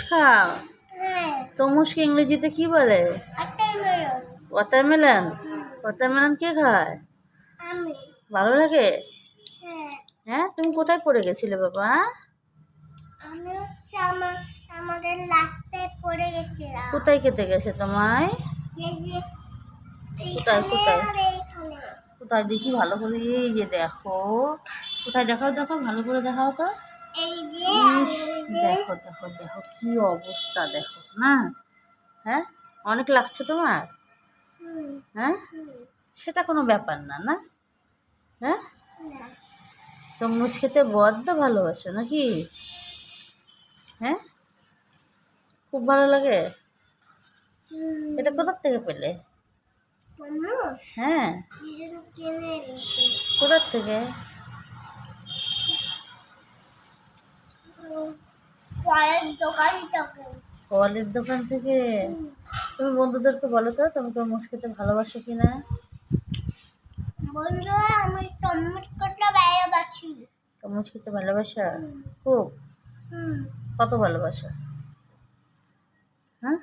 খাও হ্যাঁ। ইংরেজিতে কি বলে? ওয়াটারমেলন ওয়াটারমেলন কে খায়? আমি। ভালো লাগে? হ্যাঁ। হ্যাঁ তুমি কোথায় পড়ে গেছিলে বাবা? আমি আমাদের লাস্টে পড়ে গেছিলাম। কোথায় কেটে গেছে তোমায়? কোথায়, কোথায়? কোথায় দেখি ভালো করে এই যে দেখো। কোথায় দেখাও দেখো ভালো করে দেখাও তো। ইস দেখো দেখো দেখো কি অবস্থা দেখো না? হ্যাঁ? অনেক লাগছে তোমার? হ্যাঁ? সেটা কোনো ব্যাপার না না? হ্যাঁ? না, তরমুজ খেতে বড্ড ভালোবাসো নাকি? হ্যাঁ? খুব ভালো লাগে? এটা কোথার থেকে পেলে? হ্যাঁ। কোথার থেকে? ফলের দোকান থেকে। ফলের দোকান থেকে? তুমি বন্ধুদেরকে বলো তো তুমি তরমুজ খেতে ভালোবাসো কি না বন্ধু আমি টমেটোটা ভালোবাসি। তরমুজ খেতে ভালোবাসা? খুব? কত ভালোবাসা? হ্যাঁ?